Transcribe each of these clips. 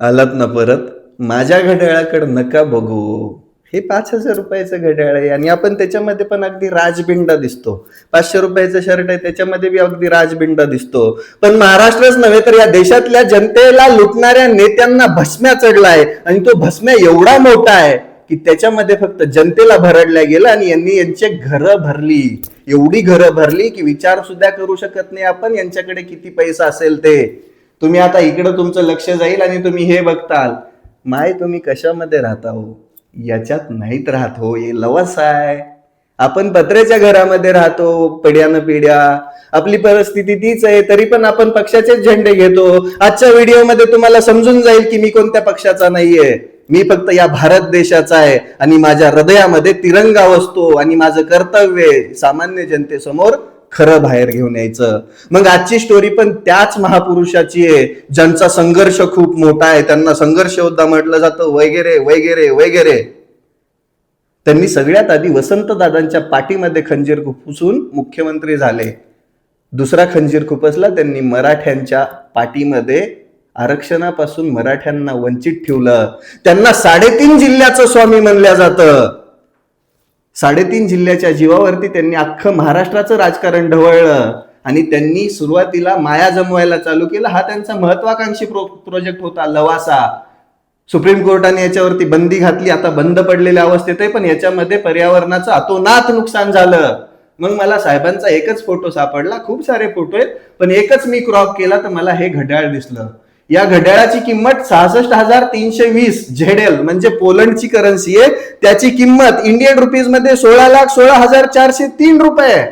आलात ना परत? माझ्या घड्याळाकडे नका बघू. हे पाच हजार रुपयाचं घड्याळ आहे आणि आपण त्याच्यामध्ये पण अगदी राजबिंडा दिसतो. पाचशे रुपयाचा शर्ट आहे त्याच्यामध्ये बी अगदी राजबिंडा दिसतो. पण महाराष्ट्रच नव्हे तर या देशातल्या जनतेला लुटणाऱ्या नेत्यांना भस्म्या चढलाय आणि तो भस्म्या एवढा मोठा आहे की त्याच्यामध्ये फक्त जनतेला भरडल्या गेलं आणि यांनी यांचे घरं भरली. एवढी घरं भरली की विचार सुद्धा करू शकत नाही आपण यांच्याकडे किती पैसा असेल ते. तुम्ही आता इकडं तुमचं लक्ष जाईल आणि तुम्ही हे बघताल. माय तुम्ही कशामध्ये राहता हो? याच्यात नाहीत राहत हो हे लवस आहे. आपण पत्र्याच्या घरामध्ये राहतो पिढ्यानं पिढ्या. आपली परिस्थिती तीच आहे तरी पण आपण पक्षाचेच झेंडे घेतो. आजच्या व्हिडिओमध्ये तुम्हाला समजून जाईल की मी कोणत्या पक्षाचा नाहीये. मी फक्त या भारत देशाचा आहे आणि माझ्या हृदयामध्ये तिरंगा असतो आणि माझं कर्तव्य सामान्य जनतेसमोर खरं बाहेर घेऊन यायचं. मग आजची स्टोरी पण त्याच महापुरुषाची आहे ज्यांचा संघर्ष खूप मोठा आहे. त्यांना संघर्ष योद्धा म्हटलं जातं वगैरे वगैरे वगैरे. त्यांनी सगळ्यात आधी वसंतदादांच्या पाठीमध्ये खंजीर खुपसून मुख्यमंत्री झाले. दुसरा खंजीर खुपसला त्यांनी मराठ्यांच्या पाठीमध्ये आरक्षणापासून मराठ्यांना वंचित ठेवलं. त्यांना साडेतीन जिल्ह्याचं स्वामी म्हणल्या जातं. साडेतीन जिल्ह्याच्या जीवावरती त्यांनी अख्खं महाराष्ट्राचं राजकारण ढवळलं आणि त्यांनी सुरुवातीला माया जमवायला चालू केलं. हा त्यांचा महत्वाकांक्षी प्रो प्रोजेक्ट होता लवासा. सुप्रीम कोर्टाने याच्यावरती बंदी घातली आता बंद पडलेल्या अवस्थेत आहे पण याच्यामध्ये पर्यावरणाचं अतोनात नुकसान झालं. मग मला साहेबांचा एकच फोटो सापडला खूप सारे फोटो आहेत पण एकच मी क्रॉप केला तर मला हे घड्याळ दिसलं. या घड्याळाची किंमत सहासष्ट हजार तीनशे वीस झेडेल म्हणजे पोलंडची करन्सी आहे. त्याची किंमत इंडियन रुपीजमध्ये सोळा लाख सोळा हजार चारशे तीन रुपये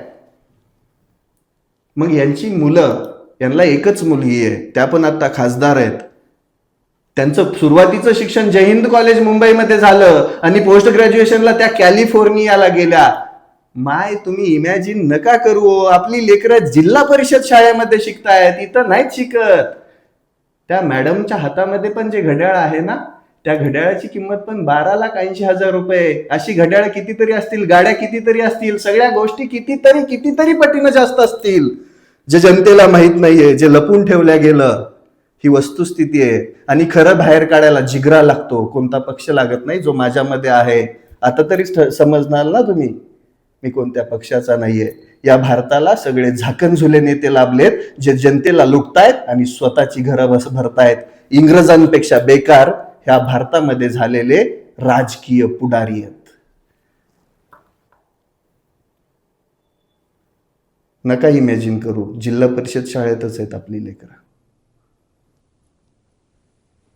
मग यांची मुलं यांना एकच मुलगी आहे त्या पण आता खासदार आहेत. त्यांचं सुरुवातीचं शिक्षण जय हिंद कॉलेज मुंबईमध्ये झालं आणि पोस्ट ग्रॅज्युएशनला त्या कॅलिफोर्नियाला गेल्या. माय तुम्ही इमॅजिन नका करू हो. आपली लेकरं जिल्हा परिषद शाळेमध्ये शिकतायत इथं नाहीत शिकत. त्या मॅडमच्या हातामध्ये पण जे घड्याळ आहे ना त्या घड्याळाची किंमत पण बारा लाख ऐंशी हजार रुपये अशी घड्याळ कितीतरी असतील गाड्या कितीतरी असतील सगळ्या गोष्टी कितीतरी कितीतरी पटीनं जास्त असतील. जे जनतेला माहीत नाहीये जे लपून ठेवल्या गेलं ही वस्तुस्थिती आहे. आणि खरं बाहेर काढायला जिगरा लागतो. कोणता पक्ष लागत नाही जो माझ्यामध्ये आहे. आता तरी समजणार ना तुम्ही? मी कोणत्या पक्षाचा नाहीये. या भारताला सगळे झाकणझुले नेते लाभलेत जे जनतेला लुटतायत आणि स्वतःची घरं बस भरतायत. इंग्रजांपेक्षा बेकार ह्या भारतामध्ये झालेले राजकीय पुढारी आहेत. नका इमॅजिन करू जिल्हा परिषद शाळेतच आहेत आपली लेकरं.